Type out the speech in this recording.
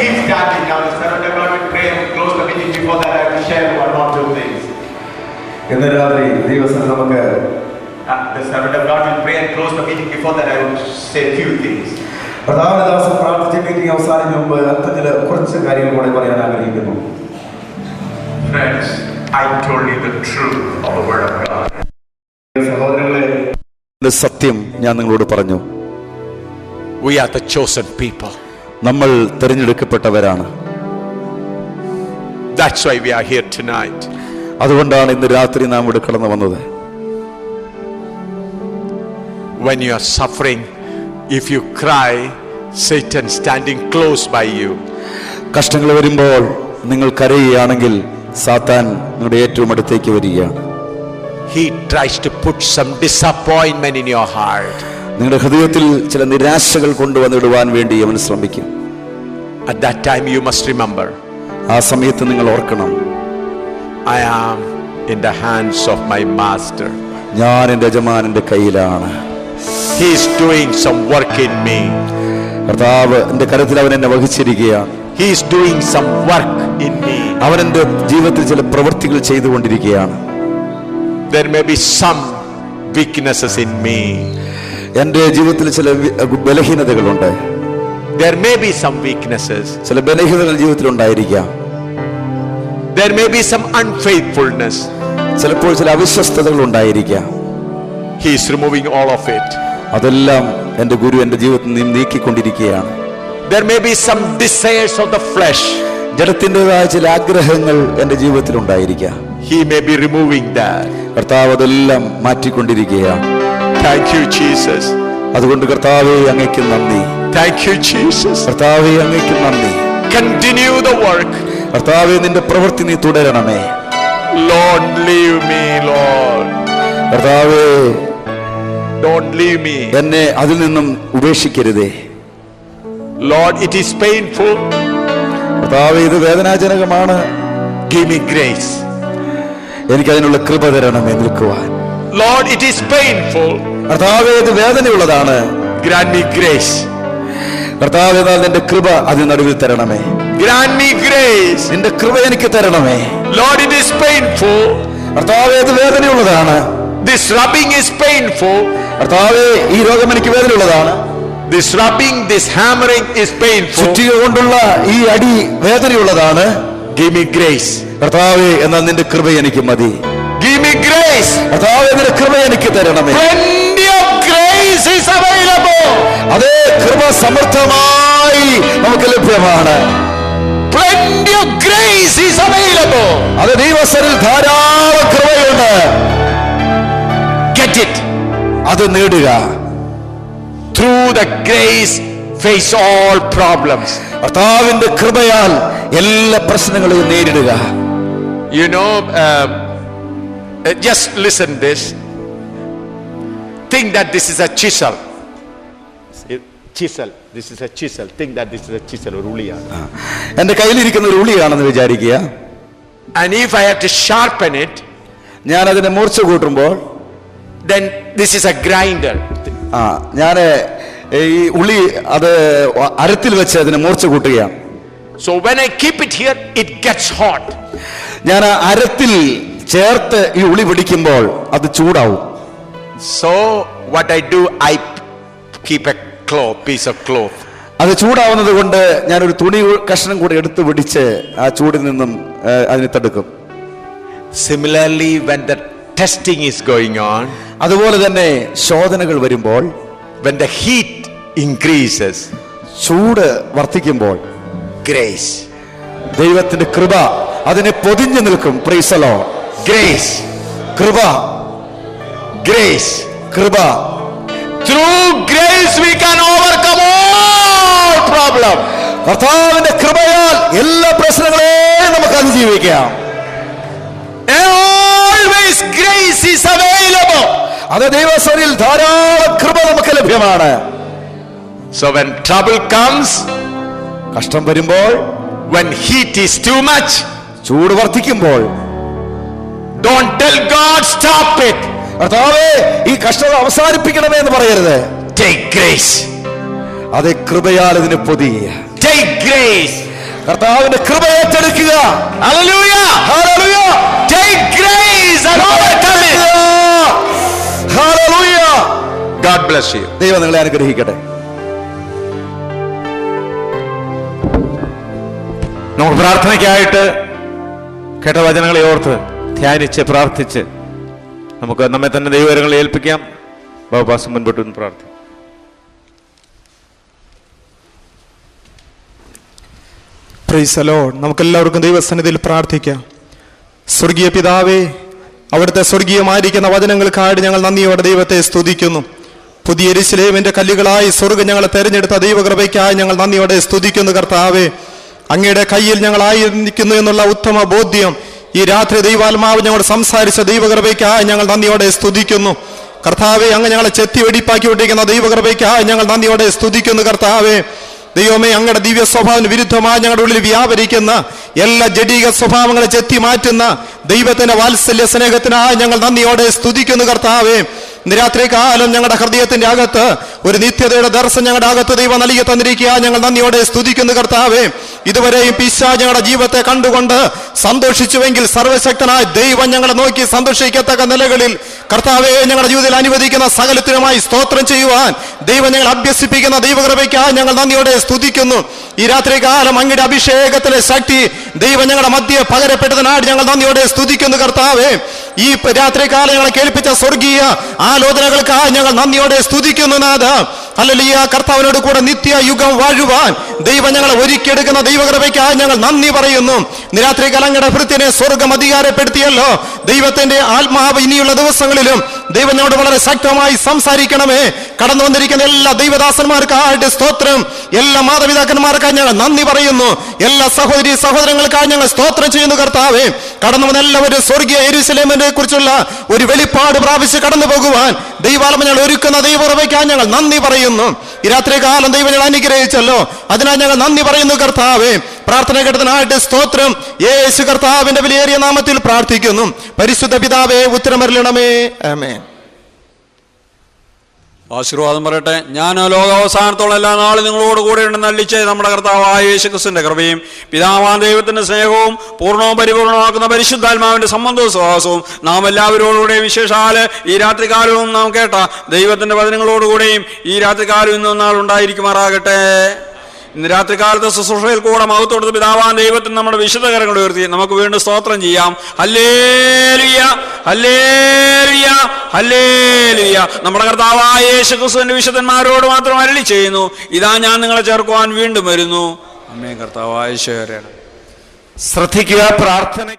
keep standing now. The servant of God will pray and close the meeting. Before that, I will share one or two things. ഇന്ന് രാത്രി ദൈവസ്ഥ നമുക്ക് Uh, the servant of God will pray and close the meeting. Before that, I will say a few things. പ്രധാനദാസം പ്രാർത്ഥിച്ച meeting അവസാനിക്കും മുമ്പ് അർത്ഥത്തിൽ കുറച്ച് കാര്യങ്ങൾ കൂടെ പറയാൻ ആഗ്രഹിക്കുന്നു Friends, I told you the truth of the Word of God. സഹോദരങ്ങളെ ഒരു സത്യം ഞാൻ നിങ്ങളോട് പറഞ്ഞു We are the chosen people. നമ്മൾ തിരഞ്ഞെടുക്കപ്പെട്ടവരാണ് That's why we are here tonight. അതുകൊണ്ടാണ് ഇന്ന് രാത്രി നാം ഇവിടെ കടന്നു വന്നത് When you are suffering, if you cry, Satan standing close by you. കഷ്ടങ്ങൾ വരുമ്പോൾ നിങ്ങൾ കരയുകയാണെങ്കിൽ സാത്താൻ നിങ്ങളുടെ ഏറ്റവും അടുത്തേക്ക് വരികയാണ് He tries to put some disappointment in your heart. നിങ്ങളുടെ ഹൃദയത്തിൽ ചില നിരാശകൾ കൊണ്ടുവന്നിടുവാൻ വേണ്ടി അവൻ ശ്രമിക്കും At that time, you must remember ആ സമയത്ത് നിങ്ങൾ ഓർക്കണം I am in the hands of my master. ഞാൻ എന്റെ യജമാനന്റെ കയ്യിലാണ് He is doing some work in me. കർത്താവ് എന്റെ കരത്തിൽ അവൻ എന്നെ വഹിച്ചിരിക്കുകയാണ് He is doing some work in me. അവൻ എന്റെ ജീവിതത്തിൽ ചില പ്രവൃത്തികൾ ചെയ്തുകൊണ്ടിരിക്കുകയാണ് There may be some weaknesses in me. എന്റെ ജീവിതത്തിൽ ചില ബലഹീനതകളുണ്ട് There may be some weaknesses. ചില ബലഹീനതകൾ ജീവിതത്തിൽ ഉണ്ടായിരിക്കാം There may be some unfaithfulness. ചിലപ്പോൾ ചില അവിശ്വസ്തതകൾ ഉണ്ടായിരിക്കാം He is removing all of it. അതെല്ലാം എന്റെ ഗുരു എന്റെ ജീവിതത്തിൽ നിന്ന് നീക്കിക്കൊണ്ടിരിക്കുകയാണ് There may be some desires of the flesh. ജഡത്തിന്റെതായ ചില ആഗ്രഹങ്ങൾ എന്റെ ജീവിതത്തിൽ ഉണ്ടായിരിക്കാം He may be removing that. കർത്താവ് അതെല്ലാം മാറ്റിക്കൊണ്ടിരിക്കുകയാണ് Thank you, Jesus. അതുകൊണ്ട് കർത്താവെ അങ്ങേക്ക് നന്ദി Thank you, Jesus. കർത്താവെ അങ്ങയ്ക്ക് നന്ദി Continue the work. കർത്താവെ നിന്റെ പ്രവൃത്തി നീ തുടരണമേ Lord, leave me, Lord. കർത്താവെ Don't leave me. എന്നെ അതിൽ നിന്നും ഉപേക്ഷിക്കരുതേ Lord, it is painful. കർത്താവെ ഇത് വേദനാജനകമാണ് Give me grace. എനിക്കതിനുള്ള കൃപ തരണമേ നിൽക്കുവാൻ Lord, it is painful. കർത്താവെ ഇത് വേദനയുള്ളതാണ് Grant me grace. കർത്താവ് നിന്റെ കൃപ അതിന് നടുവിൽ തരണമേ Grant me grace. നിന്റെ കൃപ എനിക്ക് തരണമേ Lord, it is painful. കർത്താവെ ഇത് വേദനയുള്ളതാണ് This rubbing is painful. കർത്താവെ ഈ രോഗം എനിക്ക് വേദനയുള്ളതാണ് This rubbing, this hammering is painful. ചുറ്റിക കൊണ്ടുള്ള ഈ അടി വേദനയുള്ളതാണ് Give me grace. കർത്താവേ എന്നാൽ നിന്റെ കൃപ എനിക്ക് മതി Give me grace. കർത്താവേ നിന്റെ കൃപ എനിക്ക് തരണമേ Plenty of grace is available. കൃപ സമർത്ഥമായി നമുക്ക് ലഭ്യമാണ് Plenty of grace is available. അത് ദൈവസരിൽ ധാരാളം കൃപയുണ്ട് Get it. അത് നേടുക Through the grace, face all problems. കർത്താവിന്റെ കൃപയാൽ എല്ലാ പ്രശ്നങ്ങളെയും നേരിടുക You know, um, uh, just listen this. Think that this is a chisel. This is a chisel. Think that this is a chisel or ഉളിയാണ്. എന്റെ കയ്യിലിരിക്കുന്ന ഒരു ഉളിയാണെന്ന് വിചാരിക്കുക And if I have to sharpen it, ഞാൻ അതിനെ മൂർച്ച കൂട്ടുമ്പോൾ then this is a grinder. ആ ഞാൻ ഈ ഉളി അത് അരത്തിൽ വെച്ച് അതിനെ മൂർച്ച കൂട്ടുകയാണ് So when I keep it here, it gets hot. ഞാൻ അരത്തിൽ ചേർത്ത് ഈ ഉളി പിടിക്കുമ്പോൾ അത് ചൂടാവും So what I do, I keep a cloth, piece of cloth. അത് ചൂടാവുന്നത് കൊണ്ട് ഞാനൊരു തുണി കഷ്ണം കൂടെ എടുത്ത് പിടിച്ച് ആ ചൂടിൽ നിന്നും അതിനെ തടുക്കും. Similarly when the testing is going on അതുപോലെ തന്നെ ശോധനകൾ വരുമ്പോൾ വെൻ ദ ഹീറ്റ് ഇൻക്രീസസ് ചൂട് വർദ്ധിക്കുമ്പോൾ ഗ്രേസ് ദൈവത്തിന്റെ കൃപ അതിനെ പൊതിഞ്ഞു നിൽക്കും. പ്രീസലോ ഗ്രേസ് കൃപ. ഗ്രേസ് കൃപ. Through Through grace, we can overcome all problem. കർത്താവിന്റെ കൃപയാൽ എല്ലാ പ്രശ്നങ്ങളെയും നമുക്ക് അതിജീവിക്കാം grace is available. അത് ദൈവസനിൽ ധാരാളം കൃപ നമുക്ക് ലഭ്യമാണ് So when trouble comes, കഷ്ടം വരുമ്പോൾ when heat is too much, ചൂട് വർദ്ധിക്കുമ്പോൾ don't tell God stop it. കർത്താവേ ഈ കഷ്ടത അവസാനിപ്പിക്കണമേ എന്ന് പറയരുത് Take grace. അത് കൃപയാൽ ഇതിനെ പൊതിയ Take grace. കർത്താവിന്റെ കൃപ ഏറ്റെടുക്കുക Hallelujah. Hallelujah. Take grace and overcome it. Hallelujah. God bless you. ദൈവം നിങ്ങളെ അനുഗ്രഹിക്കട്ടെ നമുക്ക് പ്രാർത്ഥനയ്ക്കായിട്ട് കേട്ട വചനങ്ങളെ ഓർത്ത് ധ്യാനിച്ച് പ്രാർത്ഥിച്ച് നമുക്ക് നമ്മെ തന്നെ ദൈവകരങ്ങളെ ഏൽപ്പിക്കാം ബാബാസ് മുൻപോട്ട് പ്രാർത്ഥിക്കാം പ്രൈസലോ നമുക്കെല്ലാവർക്കും ദൈവസന്നിധിയിൽ പ്രാർത്ഥിക്കാം. സ്വർഗീയ പിതാവേ അവിടുത്തെ സ്വർഗീയമായിരിക്കുന്ന വചനങ്ങൾക്കായിട്ട് ഞങ്ങൾ നന്ദിയോടെ ദൈവത്തെ സ്തുതിക്കുന്നു. പുതിയ എരിശിലേവിന്റെ കല്ലുകളായി സ്വർഗം ഞങ്ങളെ തെരഞ്ഞെടുത്ത ദൈവകൃപയ്ക്കായി ഞങ്ങൾ നന്ദിയോടെ സ്തുതിക്കുന്നു കർത്താവേ. അങ്ങയുടെ കയ്യിൽ ഞങ്ങളായിരിക്കുന്നു എന്നുള്ള ഉത്തമ ബോധ്യം ഈ രാത്രി ദൈവാത്മാവ് ഞങ്ങളോട് സംസാരിച്ച ദൈവകൃപയ്ക്കായി ഞങ്ങൾ നന്ദിയോടെ സ്തുതിക്കുന്നു. കർത്താവെ അങ്ങ് ഞങ്ങളെ ചെത്തി വെടിപ്പാക്കി വിട്ടിരിക്കുന്ന ദൈവകൃപയ്ക്കായി ഞങ്ങൾ നന്ദിയോടെ സ്തുതിക്കുന്നു കർത്താവേ. ദൈവമേ അങ്ങയുടെ ദിവ്യ സ്വഭാവത്തിന് വിരുദ്ധമായി ഞങ്ങളുടെ ഉള്ളിൽ വ്യാപരിക്കുന്ന എല്ലാ ജഡീക സ്വഭാവങ്ങളെ ചെത്തി മാറ്റുന്ന ദൈവത്തിന്റെ വാത്സല്യ സ്നേഹത്തിനായി ഞങ്ങൾ നന്ദിയോടെ സ്തുതിക്കുന്നു കർത്താവേ. രാത്രി കാലം ഞങ്ങളുടെ ഹൃദയത്തിന്റെ അകത്ത് ഒരു നിത്യതയുടെ ദർശനം ഞങ്ങളുടെ അകത്ത് ദൈവം നൽകി തന്നിരിക്കുക. ഞങ്ങൾ നന്ദിയോടെ സ്തുതിക്കുന്നു കർത്താവേ. ഇതുവരെയും പിശാ ഞങ്ങളുടെ ജീവിതത്തെ കണ്ടുകൊണ്ട് സന്തോഷിച്ചുവെങ്കിൽ സർവശക്തനായ ദൈവം ഞങ്ങളെ നോക്കി സന്തോഷിക്കത്തക്ക നിലകളിൽ കർത്താവെ ഞങ്ങളുടെ ജീവിതത്തിൽ അനുവദിക്കുന്ന സകലത്തിനുമായി സ്തോത്രം ചെയ്യുവാൻ ദൈവം ഞങ്ങൾ അഭ്യസിപ്പിക്കുന്ന ദൈവകൃപയ്ക്കായി ഞങ്ങൾ നന്ദിയോടെ സ്തുതിക്കുന്നു. ഈ രാത്രി കാലം അങ്ങയുടെ അഭിഷേകത്തിലെ ശക്തി ദൈവം ഞങ്ങളുടെ മധ്യ പകരപ്പെട്ടതിനായിട്ട് ഞങ്ങൾ നന്ദിയോടെ സ്തുതിക്കുന്നു കർത്താവെ. ഈ രാത്രി കാലം ഞങ്ങളെ കേൾപ്പിച്ച സ്വർഗീയ ആലോചനകൾക്കായി ഞങ്ങൾ നന്ദിയോടെ സ്തുതിക്കുന്നു നാഥ. അല്ലലിയ കർത്താവിനോട് കൂടെ നിത്യ യുഗം വാഴുവാൻ ദൈവം ഞങ്ങളെ ഒരുക്കിയെടുക്കുന്ന ദൈവകൃപയ്ക്കായി ഞങ്ങൾ നന്ദി പറയുന്നു. നിരാത്രി രാത്രി കലങ്ങളുടെ ഭൃത്തിനെ സ്വർഗം അധികാരപ്പെടുത്തിയല്ലോ. ദൈവത്തിന്റെ ആത്മാവ് ഇനിയുള്ള ദിവസങ്ങളിലും ദൈവം ഞങ്ങളോട് വളരെ ശക്തമായി സംസാരിക്കണമേ. കടന്നു വന്നിരിക്കുന്ന എല്ലാ ദൈവദാസന്മാർക്കായിട്ട് സ്തോത്രം. എല്ലാ മാതാപിതാക്കന്മാർക്കായി ഞങ്ങൾ നന്ദി പറയുന്നു. എല്ലാ സഹോദരി സഹോദരങ്ങൾക്കായി ഞങ്ങൾ സ്തോത്രം ചെയ്യുന്നു കർത്താവേ. കടന്നു വന്ന എല്ലാവരും സ്വർഗീയ എരുസലേമിനെ കുറിച്ചുള്ള ഒരു വെളിപ്പാട് പ്രാപിച്ച് കടന്നു പോകുവാൻ ദൈവാത്മ ഞങ്ങൾ ഒരുക്കുന്ന ദൈവറവയ്ക്കായി ഞങ്ങൾ നന്ദി പറയുന്നു. ഈ രാത്രി കാലം ദൈവം ഞങ്ങൾ അനുഗ്രഹിച്ചല്ലോ. അതിനാൽ ഞങ്ങൾ നന്ദി പറയുന്നു കർത്താവേ. പ്രാർത്ഥന കേട്ടതിനായിട്ട് സ്തോത്രം. യേശു കർത്താവിന്റെ വിലയേറിയ നാമത്തിൽ പ്രാർത്ഥിക്കുന്നു. പരിശുദ്ധ പിതാവേ ഉത്തരമരലണമേ ആമേൻ. ആശീർവാദം പറയട്ടെ. ഞാൻ ലോകാവസാനത്തോളം എല്ലാ നാളും നിങ്ങളോട് കൂടെ ഉണ്ടെന്ന് അള്ളിച്ച് നമ്മുടെ കർത്താവായ യേശുക്രിസ്തുവിന്റെ കൃപയും പിതാവാൻ ദൈവത്തിന്റെ സ്നേഹവും പൂർണവും പരിപൂർണമാക്കുന്ന പരിശുദ്ധാത്മാവിന്റെ സംബന്ധവും സഹവാസവും നാം എല്ലാവരോടുകൂടെ വിശേഷാൽ ഈ രാത്രികാലവും നാം കേട്ട ദൈവത്തിന്റെ വചനങ്ങളോടുകൂടെയും ഈ രാത്രികാലം ഇന്നും നാൾ ഉണ്ടായിരിക്കുമാറാകട്ടെ ഇന്ന് രാത്രികാലത്തെ ശുശ്രൂഷയിൽ കൂടെ മഹത്വമെടുത്ത് പിതാവാൻ ദൈവത്തിന് നമ്മുടെ വിശുദ്ധകരങ്ങൾ ഉയർത്തി. നമുക്ക് വീണ്ടും സ്തോത്രം ചെയ്യാം. ഹല്ലേലുയ ഹല്ലേലുയ ഹല്ലേലുയ. നമ്മുടെ കർത്താവായ യേശു ക്രിസ്തുവിന്റെ വിശുദ്ധന്മാരോട് മാത്രം അരളി ചെയ്യുന്നു. ഇതാ ഞാൻ നിങ്ങളെ ചേർക്കുവാൻ വീണ്ടും വരുന്നു. അമ്മേ കർത്താവായ ശേഖരേണം ശ്രദ്ധിക്കുക പ്രാർത്ഥന